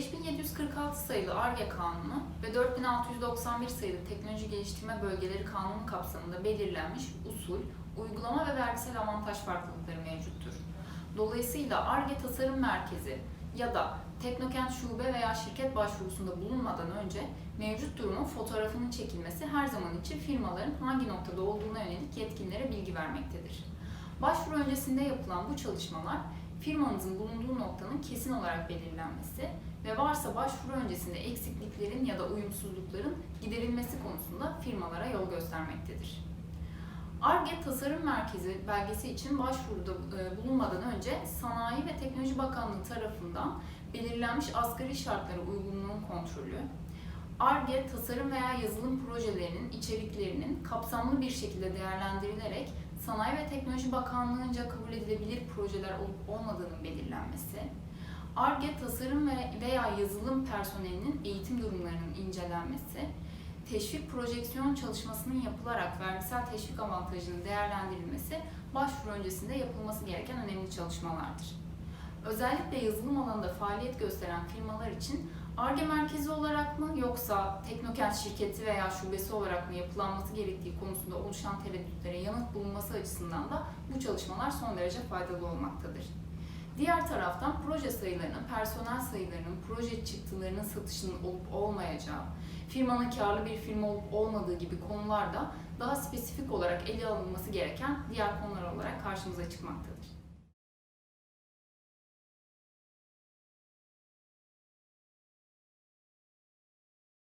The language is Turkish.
5746 sayılı ARGE Kanunu ve 4691 sayılı Teknoloji Geliştirme Bölgeleri Kanunu kapsamında belirlenmiş usul, uygulama ve vergisel avantaj farklılıkları mevcuttur. Dolayısıyla ARGE Tasarım Merkezi ya da Teknokent Şube veya şirket başvurusunda bulunmadan önce mevcut durumun fotoğrafının çekilmesi her zaman için firmaların hangi noktada olduğuna yönelik yetkililere bilgi vermektedir. Başvuru öncesinde yapılan bu çalışmalar firmanızın bulunduğu noktanın kesin olarak belirlenmesi ve varsa başvuru öncesinde eksikliklerin ya da uyumsuzlukların giderilmesi konusunda firmalara yol göstermektedir. ARGE Tasarım Merkezi belgesi için başvuruda e, bulunmadan önce Sanayi ve Teknoloji Bakanlığı tarafından belirlenmiş asgari şartlara uygunluğun kontrolü, ARGE tasarım veya yazılım projelerinin içeriklerinin kapsamlı bir şekilde değerlendirilerek Sanayi ve Teknoloji Bakanlığı'nca kabul edilebilir projeler olup olmadığının belirlenmesi, ARGE tasarım ve veya yazılım personelinin eğitim durumlarının incelenmesi, teşvik projeksiyon çalışmasının yapılarak vergisel teşvik avantajının değerlendirilmesi başvuru öncesinde yapılması gereken önemli çalışmalardır. Özellikle yazılım alanında faaliyet gösteren firmalar için ARGE merkezi olarak mı yoksa Teknokent şirketi veya şubesi olarak mı yapılanması gerektiği konusunda oluşan tereddütlere yanıt bulunması açısından da bu çalışmalar son derece faydalı olmaktadır. Diğer taraftan proje sayılarının, personel sayılarının, proje çıktılarının satışının olup olmayacağı, firmanın karlı bir firma olup olmadığı gibi konularda daha spesifik olarak ele alınması gereken diğer konular olarak karşımıza çıkmaktadır.